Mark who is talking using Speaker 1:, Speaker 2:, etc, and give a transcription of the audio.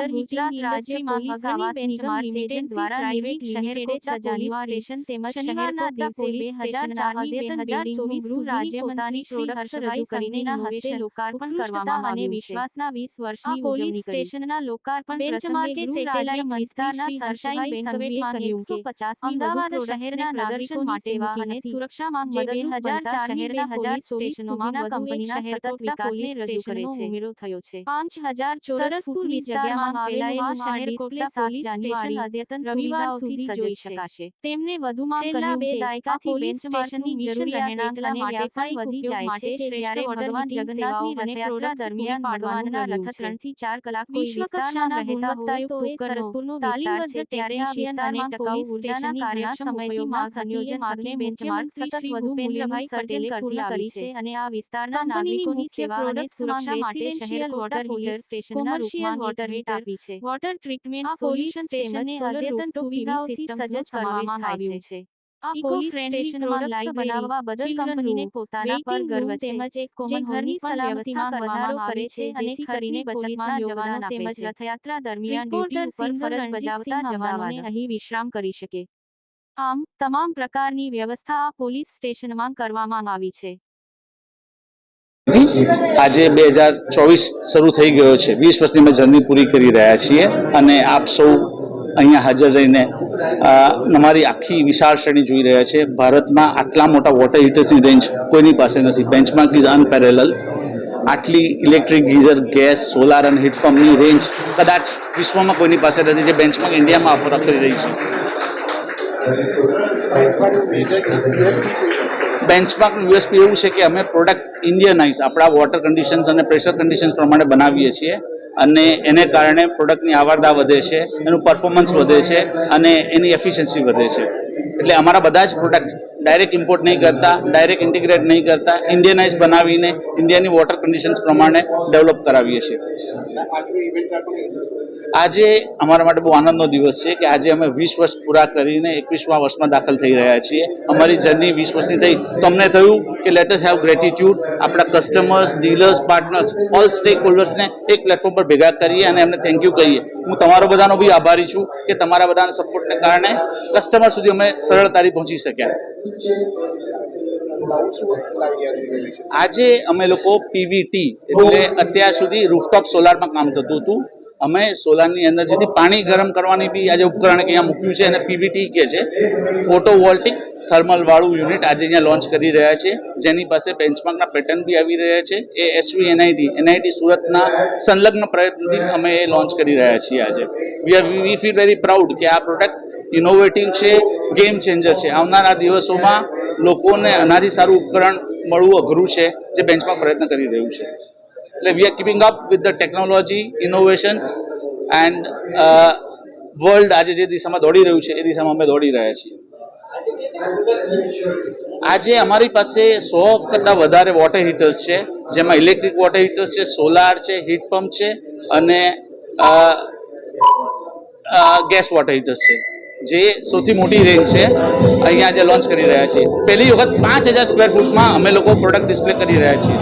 Speaker 1: Water Gujarat રાજ્ય police નિગમ limited દ્વારા નિવેક શહેર કોટા પોલીસ સ્ટેશન તેમજ શહેરના દિવસે બે હજાર ચારની બે હજાર ચોવીસ ગૃહ રાજ્ય પોતાની પ્રોડક્ટ્સ રજૂ કરીને હસ્તે લોકાર્પણ કરવામાં અને વિશ્વાસના વીસ વર્ષની પોલીસ સ્ટેશનના લોકાર્પણ પ્રસંગે સેટેલાઇટ વિસ્તારના સરશાઈન બેંકવેટમાં એકસો પચાસ અમદાવાદ શહેરના નાગરિકો માટે અને સુરક્ષામાં મદદ હજાર ચાર શહેરના હજાર સ્ટેશનોમાં કંપનીના સતત વિકાસને રજૂ કરે છે. ઉમેરો થયો છે પાંચ હજાર ચોરસ ફૂટની આવેલું આ શહેર કોટલે સાત જાન્યુઆરી અદ્યતન રવિવાર સુધી જોઈ શકાશે. તેમને વધુમાં કહ્યું બે દાયકાથી બેન્ચ સ્ટેશનની જરૂરિયાત એટલા માટે પણ વધી જાય છે. જ્યારે ભગવાન જગન્નાથની રથયાત્રા દરમિયાન ભગવાનના રથ ત્રણથી ચાર કલાક વિશ્વ કક્ષાના ગુણવત્તાયુક્ત ઉપકરણો તાલીમબદ્ધ છે. ત્યારે આ વિસ્તારમાં ટકાઉ ઉર્જાના કાર્યક્ષમ ઉપયોગમાં સંયોજન આગને બેન્ચમાર્ક સતત વધુ ભૂપેન્દ્રભાઈ પટેલે પૂર્ણ કરી છે. અને આ વિસ્તારના નાગરિકોની સેવા અને સુરક્ષા માટે શહેર વોટર હીટર સ્ટેશનના રૂપમાં વોટર હીટ આપી છે. વોટર ટ્રીટમેન્ટ સોલ્યુશન સ્ટેશનને અદ્યતન સુવિધાઓથી સજ્જ કરવામાં આવ્યું છે. આ પોલીસ સ્ટેશનમાં લાઈવ બનાવવા બદલ કંપનીને પોતાના પર ગર્વ છે તેમજ એક કોમન ઘરની સલામતીમાં વધારો કરે છે અને કરીને બચતમાં જવાનો તેમજ રથયાત્રા દરમિયાન ડ્યુટી પર ફરજ બજાવતા જવાનોને અહીં વિશ્રામ કરી શકે. આમ તમામ પ્રકારની વ્યવસ્થા આ પોલીસ સ્ટેશનમાં કરવામાં આવી છે.
Speaker 2: આજે બે હજાર ચોવીસ શરૂ થઈ ગયો છે. વીસ વર્ષની અમે જર્ની પૂરી કરી રહ્યા છીએ અને આપ સૌ અહીંયા હાજર રહીને અમારી આખી વિશાળ શ્રેણી જોઈ રહ્યા છે. ભારતમાં આટલા મોટા વોટર હીટર્સની રેન્જ કોઈની પાસે નથી. બેન્ચમાર્ક ઇઝ અનપેરેલલ આટલી ઇલેક્ટ્રિક ગીઝર ગેસ સોલાર અને હીટ રેન્જ કદાચ વિશ્વમાં કોઈની પાસે નથી જે બેન્ચમાર્ક ઇન્ડિયામાં આપવા કરી રહી છે. બેન્ચમાર્કનું યુએસપી એવું છે કે અમે પ્રોડક્ટ ઇન્ડિયનાઇઝ આપણા વોટર કન્ડિશન્સ અને પ્રેશર કન્ડિશન્સ પ્રમાણે બનાવીએ છીએ. અને એને કારણે પ્રોડક્ટની આવરદા વધે છે, એનું પરફોર્મન્સ વધે છે અને એની એફિશિયન્સી વધે છે. એટલે અમારા બધા જ પ્રોડક્ટ ડાયરેક્ટ ઇમ્પોર્ટ નહીં કરતા ડાયરેક્ટ ઇન્ટિગ્રેટ નહીં કરતા ઇન્ડિયનાઇઝ બનાવીને ઇન્ડિયાની વોટર કન્ડિશન્સ પ્રમાણે ડેવલપ કરાવીએ છીએ. આજે અમારા માટે બહુ આનંદનો દિવસ છે કે આજે અમે વીસ વર્ષ પૂરા કરીને એકવીસમા વર્ષમાં દાખલ થઈ રહ્યા છીએ. અમારી જર્ની વીસ વર્ષની થઈ. તો અમને થયું કે લેટ હેવ ગ્રેટિટ્યુડ આપણા customers dealers partners all stake હોલ્ડર્સને એક પ્લેટફોર્મ પર ભેગા કરીએ અને એમને થેન્ક યુ કહીએ. હું તમારો બધાનો બી આભારી છું કે તમારા બધાના સપોર્ટને કારણે કસ્ટમર સુધી અમે સરળતાથી પહોંચી શક્યા. આજે અમે લોકો પીવીટી એટલે અત્યાર સુધી રૂફટોપ સોલારમાં કામ થતું હતું. અમે સોલારની એનર્જીથી પાણી ગરમ કરવાની બી આજે ઉપકરણ અહીંયા મૂક્યું છે અને પીવીટી કે છે. ફોટોવોલ્ટિક થર્મલ વાળું યુનિટ આજે અહીંયા લોન્ચ કરી રહ્યા છે. જેની પાસે બેન્ચમાર્કના પેટર્ન બી આવી રહ્યા છે. એ એસવી એનઆઈટી એનઆઈટી સુરતના સંલગ્ન પ્રયત્નથી અમે એ લોન્ચ કરી રહ્યા છીએ આજે. We are we feel very proud કે આ પ્રોડક્ટ ઇનોવેટિવ છે ગેમ ચેન્જર છે. આવનારા દિવસોમાં લોકોને આનાથી સારું ઉપકરણ મળવું અઘરું છે, જે બેન્ચમાં પ્રયત્ન કરી રહ્યું છે. એટલે we are keeping up with the technology innovations and world આજે જે દિશામાં દોડી રહ્યું છે, એ દિશામાં અમે દોડી રહ્યા છીએ. આજે અમારી પાસે સો કરતાં વધારે વોટર હીટર્સ છે, જેમાં ઇલેક્ટ્રિક વોટર હીટર્સ છે સોલાર છે હીટ પંપ છે અને ગેસ વોટર હીટર્સ છે. જે સૌથી મોટી રેન્જ છે, અહીંયા આજે લોન્ચ કરી રહ્યા છીએ. પહેલી વખત પાંચ હજાર સ્ક્વેર ફૂટમાં અમે લોકો પ્રોડક્ટ ડિસ્પ્લે કરી રહ્યા છીએ.